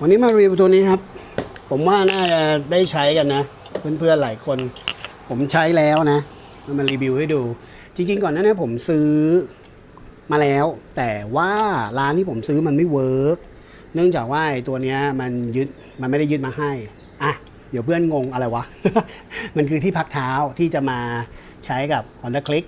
วันนี้มารีวิวตัวนี้ครับ ผมว่าน่าจะได้ใช้กันนะ เพื่อนๆหลายคน ผมใช้แล้วนะมารีวิวให้ดู จริง ๆ ก่อนหน้านี้ผมซื้อมาแล้ว แต่ว่าร้านที่ผมซื้อมันไม่เวิร์กเนื่องจากว่าตัวนี้มันยึดมันไม่ได้ยึดมาให้อะเดี๋ยวเพื่อนงงอะไรวะ มันคือที่พักเท้าที่จะมาใช้กับ Honda Click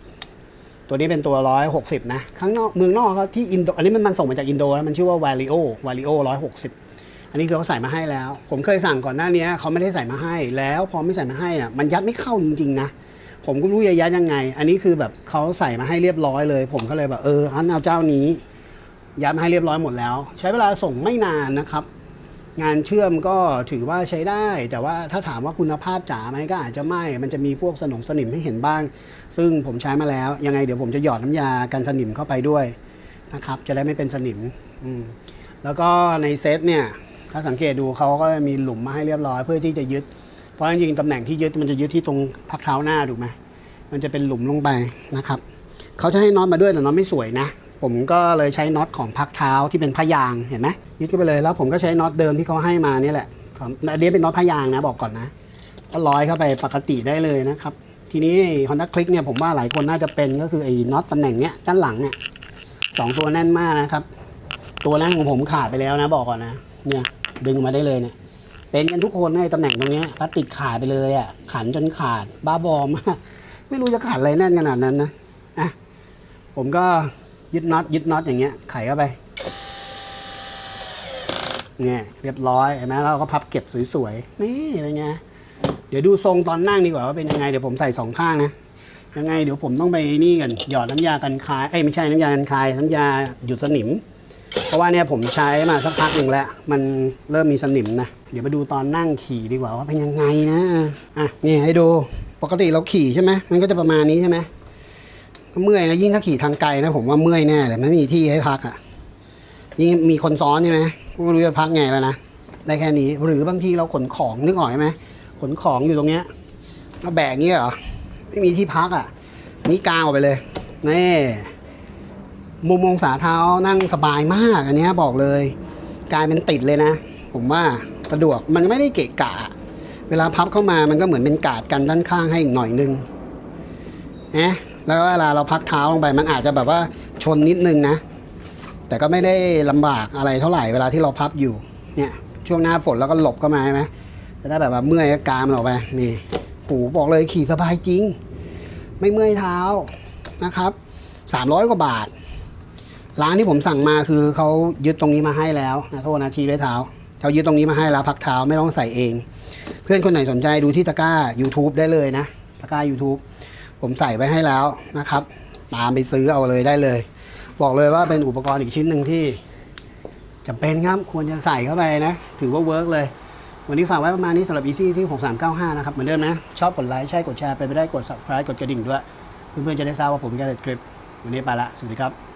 ตัวนี้เป็นตัว 160 นะ ข้างนอกเมืองนอกเขาที่อินโด อันนี้มันมันส่งมาจากอินโดนะมันชื่อว่า Vario Vario 160 อันนี้คือเขาใส่มาให้แล้ว ผมเคยสั่งก่อนหน้านี้เขาไม่ได้ใส่มาให้ แล้วพอไม่ใส่มาให้น่ะมันยัดไม่เข้าจริง ๆ นะ ผมก็รู้จะยัดยังไง อันนี้คือแบบเขาใส่มาให้เรียบร้อยเลย ผมก็เลยแบบเอออันเอาเจ้านี้ ยัดมาให้เรียบร้อยหมดแล้ว ใช้เวลาส่งไม่นานนะครับ งานเชื่อมก็ถือว่าใช้ได้ แต่ว่าถ้าถามว่าคุณภาพจ๋าไหมก็อาจจะไม่ มันจะมีพวกสนมสนิมให้เห็นบ้าง ซึ่งผมใช้มาแล้ว ยังไงเดี๋ยวผมจะหยอดน้ำยากันสนิมเข้าไปด้วยนะครับ จะได้ไม่เป็นสนิม อืมแล้วก็ในเซตเนี่ย ถ้าสังเกตดูเขาก็มีหลุมมาให้เรียบร้อยเพื่อที่จะยึด เพราะจริงๆตำแหน่งที่ยึดมันจะยึดที่ตรงพักเท้าหน้าถูกไหมมันจะเป็นหลุมลงไปนะครับเขาจะให้น็อตมาด้วยแต่น็อตไม่สวยนะ ผมก็เลยใช้น็อตของพักเท้าที่เป็นพยางเห็นไหมยึดเข้าไปเลยแล้วผมก็ใช้น็อตเดิมที่เขาให้มานี่แหละอันนี้เป็นน็อตพยางนะบอกก่อนนะก็ร้อยเข้าไปปกติได้เลยนะครับ ทีนี้ Honda Click เนี่ยผมว่าหลายคนน่าจะเป็นก็คือไอ้น็อตตำแหน่งเนี้ยด้านหลังเนี่ยสองตัวแน่นมากนะครับ ตัวนั้นของผมขาดไปแล้วนะบอกก่อนนะ เนี่ย ดึงมาได้เลยเนี่ย เป็นกันทุกคนในตำแหน่งตรงนี้พลาสติกขาดไปเลยอะ ขันจนขาด บ้าบอมากไม่รู้จะขาดอะไรแน่นขนาดนั้นนะ อะ ผมก็ยึดน็อตยึดน็อตอย่างเงี้ย ไขเข้าไป เนี่ยเรียบร้อยเห็นไหมแล้วก็พับเก็บสวยๆ นี่อะไรเงี้ย เดี๋ยวดูทรงตอนนั่งดีกว่าว่าเป็นยังไง เดี๋ยวผมใส่สองข้างนะ ยังไงเดี๋ยวผมต้องไปนี่กัน หยอดน้ำยากันคาย เอ้ยไม่ใช่น้ำยากันคาย น้ำยาหยุดสนิม เพราะว่าเนี่ยผมใช้มาสักพักหนึ่งแล้ว มันเริ่มมีสนิมนะ เดี๋ยวมาดูตอนนั่งขี่ดีกว่าว่าเป็นยังไงนะ อะ นี่ให้ดู ปกติเราขี่ใช่ไหมมันก็จะประมาณนี้ใช่ไหมเมื่อยนะยิ่งถ้าขี่ทางไกลนะผมว่าเมื่อยแน่เลยไม่มีที่ให้พักอะ ยิ่งมีคนซ้อนใช่ไหมก็ไม่รู้จะพักไงแล้วนะ ได้แค่นี้ หรือบางทีเราขนของนึกออกไหมขนของอยู่ตรงเนี้ยแล้วแบกเงี้ยเหรอ ไม่มีที่พักอะ นี่กางออกไปเลย นี่ มุมองศาเท้านั่งสบายมากอันนี้บอกเลยกลายเป็นติดเลยนะ ผมว่าสะดวกมันไม่ได้เกะกะ เวลาพับเข้ามามันก็เหมือนเป็นกาดกันด้านข้างให้อีกหน่อยนึงนะแล้วเวลาเราพักเท้าลงไปมันอาจจะแบบว่าชนนิดนึงนะ แต่ก็ไม่ได้ลำบากอะไรเท่าไหร่เวลาที่เราพับอยู่เนี่ยช่วงหน้าฝนแล้วก็หลบเข้ามาใช่ไหมจะได้แบบว่าเมื่อยก็กามออกไปนี่โหบอกเลยขี่สบายจริง ไม่เมื่อยเท้านะครับสามร้อยกว่าบาท ร้านที่ผมสั่งมาคือเขายึดตรงนี้มาให้แล้วนะโทษนะทีด้วยเท้าเขายึดตรงนี้มาให้แล้วพักเท้าไม่ต้องใส่เอง เพื่อนคนไหนสนใจดูที่ตะกร้า YouTube ได้เลยนะตะกร้า YouTube ผมใส่ไว้ให้แล้วนะครับ ตามไปซื้อเอาเลยได้เลย บอกเลยว่าเป็นอุปกรณ์อีกชิ้นหนึ่งที่จำเป็นครับควรจะใส่เข้าไปนะ ถือว่าเวิร์กเลย วันนี้ฝากไว้ประมาณนี้สำหรับ Easy Easy 6395 นะครับ เหมือนเดิมนะ ชอบกดไลค์ใช่กดแชร์ไปไม่ได้กด subscribe กดกระดิ่งด้วย เพื่อนๆจะได้ทราบว่าผมมีการเสร็จคลิป วันนี้ไปละ สวัสดีครับ